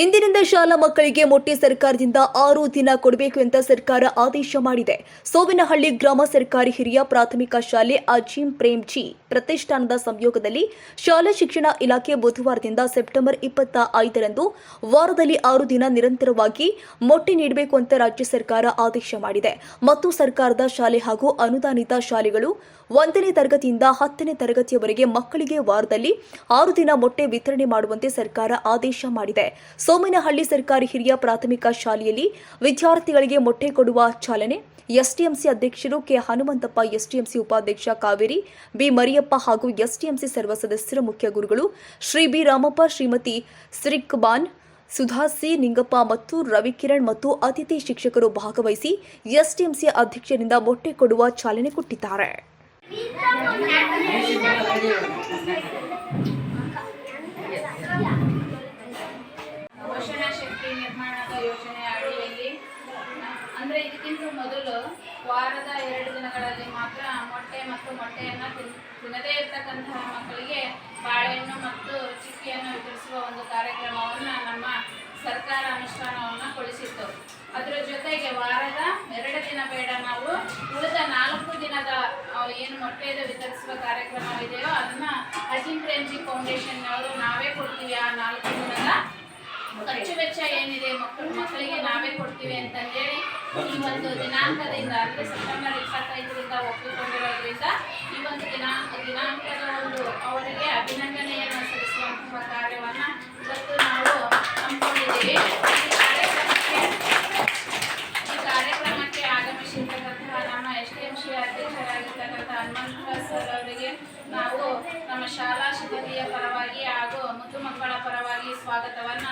ಇಂದಿನಿಂದ ಶಾಲಾ ಮಕ್ಕಳಿಗೆ ಮೊಟ್ಟೆ ಸರ್ಕಾರದಿಂದ ಆರು ದಿನ ಕೊಡಬೇಕು ಅಂತ ಸರ್ಕಾರ ಆದೇಶ ಮಾಡಿದೆ. ಸೋವಿನಹಳ್ಳಿ ಗ್ರಾಮ ಸರ್ಕಾರಿ ಹಿರಿಯ ಪ್ರಾಥಮಿಕ ಶಾಲೆ ಅಜೀಂ ಪ್ರೇಮ್ಜಿ ಪ್ರತಿಷ್ಠಾನದ ಸಂಯೋಗದಲ್ಲಿ ಶಾಲಾ ಶಿಕ್ಷಣ ಇಲಾಖೆ ಬುಧವಾರದಿಂದ ಸೆಪ್ಟೆಂಬರ್ ಇಪ್ಪತ್ತ ಐದರಂದು ವಾರದಲ್ಲಿ ಆರು ದಿನ ನಿರಂತರವಾಗಿ ಮೊಟ್ಟೆ ನೀಡಬೇಕು ಅಂತ ರಾಜ್ಯ ಸರ್ಕಾರ ಆದೇಶ ಮಾಡಿದೆ. ಮತ್ತು ಸರ್ಕಾರದ ಶಾಲೆ ಹಾಗೂ ಅನುದಾನಿತ ಶಾಲೆಗಳು ಒಂದನೇ ತರಗತಿಯಿಂದ ಹತ್ತನೇ ತರಗತಿಯವರೆಗೆ ಮಕ್ಕಳಿಗೆ ವಾರದಲ್ಲಿ ಆರು ದಿನ ಮೊಟ್ಟೆ ವಿತರಣೆ ಮಾಡುವಂತೆ ಸರ್ಕಾರ ಆದೇಶ ಮಾಡಿದೆ. ಸೋಮಿನಹಳ್ಳಿ ಸರ್ಕಾರಿ ಹಿರಿಯ ಪ್ರಾಥಮಿಕ ಶಾಲೆಯಲ್ಲಿ ವಿದ್ಯಾರ್ಥಿಗಳಿಗೆ ಮೊಟ್ಟೆ ಕೊಡುವ ಚಾಲನೆ ಎಸ್ಟಿಎಂಸಿ ಅಧ್ಯಕ್ಷರು ಕೆ ಹನುಮಂತಪ್ಪ ಎಸ್ಟಿಎಂಸಿ ಉಪಾಧ್ಯಕ್ಷ ಕಾವೇರಿ, ಬಿ ಮರಿಯಪ್ಪ ಹಾಗೂ ಎಸ್ಟಿಎಂಸಿ ಸರ್ವ ಸದಸ್ಯರ ಮುಖ್ಯ ಗುರುಗಳು ಶ್ರೀ ಬಿ ರಾಮಪ್ಪ, ಶ್ರೀಮತಿ ಸ್ರಿಕ್ಬಾನ್, ಸುಧಾ ಸಿ, ನಿಂಗಪ್ಪ ಮತ್ತು ರವಿಕಿರಣ್ ಮತ್ತು ಅತಿಥಿ ಶಿಕ್ಷಕರು ಭಾಗವಹಿಸಿ ಎಸ್ಟಿಎಂಸಿ ಅಧ್ಯಕ್ಷರಿಂದ ಮೊಟ್ಟೆ ಕೊಡುವ ಚಾಲನೆ ಕೊಟ್ಟಿದ್ದಾರೆ. ಅಂದರೆ ಇದಕ್ಕಿಂತ ಮೊದಲು ವಾರದ ಎರಡು ದಿನಗಳಲ್ಲಿ ಮಾತ್ರ ಮೊಟ್ಟೆ ಮತ್ತು ಮೊಟ್ಟೆಯನ್ನು ತಿನ್, ತಿನ್ನದೇ ಇರ್ತಕ್ಕಂತಹ ಮಕ್ಕಳಿಗೆ ಬಾಳೆಹಣ್ಣು ಮತ್ತು ಚಿಕ್ಕಿಯನ್ನು ವಿತರಿಸುವ ಒಂದು ಕಾರ್ಯಕ್ರಮವನ್ನು ನಮ್ಮ ಸರ್ಕಾರ ಅನುಷ್ಠಾನವನ್ನು ಕೊಡಿಸಿತ್ತು. ಅದರ ಜೊತೆಗೆ ವಾರದ ಎರಡು ದಿನ ಬೇಡ ನಾವು ಉಳಿದ ನಾಲ್ಕು ದಿನದ ಏನು ಮೊಟ್ಟೆದು ವಿತರಿಸುವ ಕಾರ್ಯಕ್ರಮವಿದೆಯೋ ಅದನ್ನ ಅಜಿಂ ಪ್ರೇಮ್ಜಿ ಫೌಂಡೇಶನ್ ಅವರು ನಾವೇ ಕೊಡ್ತೀವಿ ಆ ನಾಲ್ಕು ದಿನದ. ಖರ್ಚು ವೆಚ್ಚ ಏನಿದೆ ಮಕ್ಕಳು ಮಕ್ಕಳಿಗೆ ನಾವೇ ಕೊಡ್ತೀವಿ ಅಂತ ಹೇಳಿ ಈ ಒಂದು ದಿನಾಂಕದಿಂದ ಅಂದರೆ ಸೆಪ್ಟೆಂಬರ್ ಇಪ್ಪತ್ತೈದರಿಂದ ಒಪ್ಪಿಕೊಂಡಿರೋದ್ರಿಂದ ಈ ಒಂದು ದಿನಾಂಕ ದಿನಾಂಕದ ಒಂದು ಅವರಿಗೆ ಅಭಿನಂದನೆಯನ್ನು ಸಲ್ಲಿಸುವಂತಹ ಕಾರ್ಯವನ್ನ ಇವತ್ತು ನಾವು ಹಮ್ಮಿಕೊಂಡಿದ್ದೀವಿ ಈ ಕಾರ್ಯಕ್ರಮಕ್ಕೆ ಆಗಮಿಸಿರ್ತಕ್ಕಂತಹ ನಮ್ಮ ಎಸ್ ಡಿ ಎಂ ಸಿ ಅಧ್ಯಕ್ಷರಾಗಿರ್ತಕ್ಕಂಥ ಹನುಮಂತ ಸರ್ ಅವರಿಗೆ ನಾವು ನಮ್ಮ ಶಾಲಾ ಸಿಬ್ಬಂದಿಯ ಪರವಾಗಿ ಹಾಗೂ ಮುದ್ದು ಮಕ್ಕಳ ಪರವಾಗಿ ಸ್ವಾಗತವನ್ನ